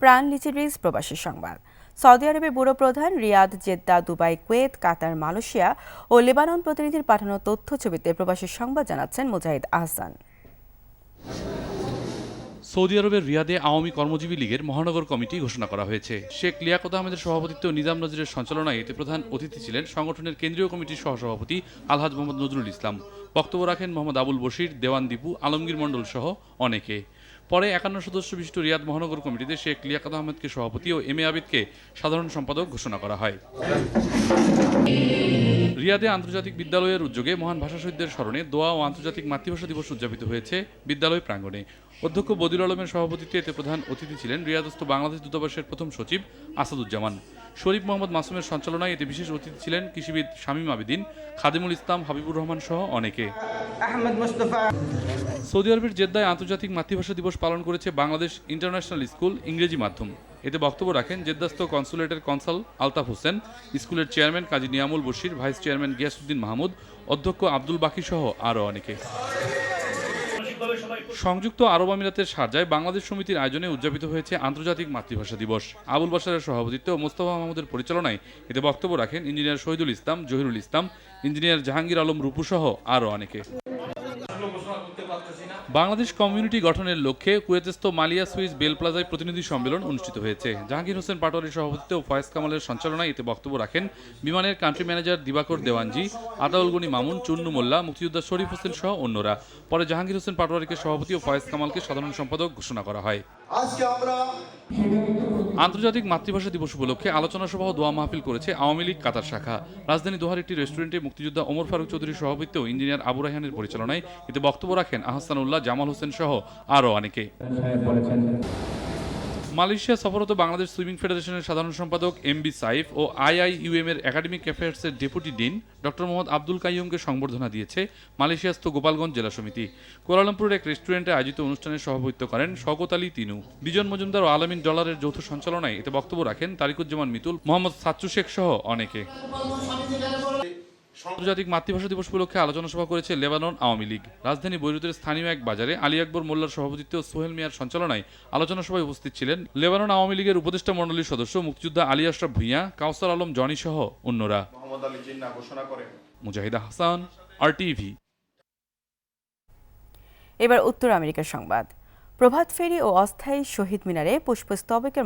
প্রাণ লিচিরিজ প্রবাসী সংবাদ। সৌদি আরবের ব্যুরো প্রধান Riyadh Jeddah Dubai, Kuwait, Qatar, Malaysia ও লেবানন প্রতিনিধির পাঠানো তথ্য ছবিতে প্রবাসী সংবাদ জানাচ্ছেন মুজাহিদ আহসান। সৌদি আরবের রিয়াদে আওয়ামী কর্মজীবী লীগের মহানগর কমিটি ঘোষণা করা হয়েছে। শেখ লিয়াকত আহমেদের সভাপতিত্বে নিজাম নজরের সঞ্চালনায় এতে প্রধান অতিথি ছিলেন সংগঠনের কেন্দ্রীয় কমিটির সহসভাপতি আলহাজ মোহাম্মদ নজরুল ইসলাম। বক্তব্য রাখেন মোহাম্মদ আবুল বশির, দেওয়ান দীপু, আলমগীর মণ্ডল সহ অনেকে। পরে একান্ন সদস্য বিশিষ্ট রিয়াদ মহানগর কমিটিতে শেখ লিয়াকাত আহমেদকে সভাপতি ও এম এ আবিদকে সাধারণ সম্পাদক ঘোষণা করা হয়। রিয়াদে আন্তর্জাতিক বিদ্যালয়ের উদ্যোগে মহান ভাষা শহীদদের স্মরণে দোয়া ও আন্তর্জাতিক মাতৃভাষা দিবস উদযাপিত হয়েছে বিদ্যালয় প্রাঙ্গণে। অধ্যক্ষ বদির আলমের সভাপতিত্বে এতে প্রধান অতিথি ছিলেন রিয়াদস্থ বাংলাদেশ দূতাবাসের প্রথম সচিব আসাদুজ্জামান। শরীফ মোহাম্মদ মাসুমের সঞ্চালনায় এতে বিশেষ অতিথি ছিলেন কৃষিবিদ শামীম আবিদিন, খাদিমুল ইসলাম, হাবিবুর রহমান সহ অনেকে। মুস্তফা সৌদি আরবের জেদ্দায় আন্তর্জাতিক মাতৃভাষা দিবস পালন করেছে বাংলাদেশ ইন্টারন্যাশনাল স্কুল ইংরেজি মাধ্যম। এতে বক্তব্য রাখেন জেদ্দাস্থ কনসুলেটের কনসাল আলতাফ হোসেন, স্কুলের chairman Kazi Niamul Bashir, vice chairman Giasuddin Mahmud, অধ্যক্ষ আব্দুল বাকি সহ আরও অনেকে। সংযুক্ত আরব আমিরাতের সারজায় বাংলাদেশ সমিতির আয়োজনে উদযাপিত হয়েছে আন্তর্জাতিক মাতৃভাষা দিবস। আবুল বাসারের সভাপতিত্বে ও মোস্তফা মাহমুদের পরিচালনায় এতে বক্তব্য রাখেন ইঞ্জিনিয়ার শহীদুল ইসলাম, জহিরুল ইসলাম, ইঞ্জিনিয়ার জাহাঙ্গীর আলম রূপু সহ আরও অনেকে। বাংলাদেশ কমিউনিটি গঠনের লক্ষ্যে কুয়েতস্থ মালিয়া সুইস বেল প্লাজায় প্রতিনিধি সম্মেলন অনুষ্ঠিত হয়েছে। জাহাঙ্গীর হোসেন পাটোয়ারির সভাপতিত্বে ও ফয়েজ কামালের সঞ্চালনায় এতে বক্তব্য রাখেন বিমানের কান্ট্রি ম্যানেজার দিবাকর দেওয়ানজি আতাউল গনি মামুন, চুন্নু মোল্লা, মুক্তিযোদ্ধা শরীফ হোসেন সহ অন্যরা। পরে জাহাঙ্গীর হোসেন পাটোয়ারিকে সভাপতি ও ফয়েজ কামালকে সাধারণ সম্পাদক ঘোষণা করা হয়। আজকে আমরা আন্তর্জাতিক মাতৃভাষা দিবস উপলক্ষে আলোচনা সভা ও দোয়া মাহফিল করেছে আওয়ামী লীগ কাতার শাখা। রাজধানী দোহার একটি রেস্টুরেন্টে মুক্তিযোদ্ধা ওমর ফারুক চৌধুরীর সভাপতিত্ব ইঞ্জিনিয়ার আবু রাহানের পরিচালনায় এতে বক্তব্য রাখেন আহসানুল্লাহ জামাল হোসেন সহ আরও অনেকে। মালয়েশিয়া সফররত বাংলাদেশ সুইমিং ফেডারেশনের সাধারণ সম্পাদক এম বি সাইফ ও আইআইইউএম এর academic অ্যাফেয়ার্সের deputy dean doctor Mohammad Abdul কাইয়ুমকে সংবর্ধনা দিয়েছে মালয়েশিয়াস্থ গোপালগঞ্জ জেলা সমিতি। কুয়ালালামপুরের এক রেস্টুরেন্টে আয়োজিত অনুষ্ঠানে সভাপতিত্ব করেন শওকত আলী তিনু। বিজন মজুমদার ও আলামিন ডলারের যৌথ সঞ্চালনায় এতে বক্তব্য রাখেন তারিকুজ্জামান মিতুল, মোহাম্মদ সাচ্চু শেখ সহ অনেকে। আন্তর্জাতিক মাতৃভাষা দিবস উপলক্ষে আলোচনা সভা করেছে লেবানন আওয়ামী লীগ। রাজধানী বৈরুতের স্থানীয় এক বাজারে আলী আকবর মোল্লার সভাপতিত্বে ও সোহেল মিয়ার সঞ্চালনায় আলোচনা সভায় উপস্থিত ছিলেন লেবানন আওয়ামী লীগের উপদেষ্টা মণ্ডলীর সদস্য মুক্তিযোদ্ধা আলী আশরাফ ভূঁইয়া কাউসার আলম জনি সহ অন্যরা। মোহাম্মদ আলী জিন্না ঘোষণা করেন। মুজাহিদা হাসান আর টিভি এবার উত্তর আমেরিকার সংবাদ। প্রভাত ফেরি ও অস্থায়ী শহীদ মিনারে পুষ্পস্তবকের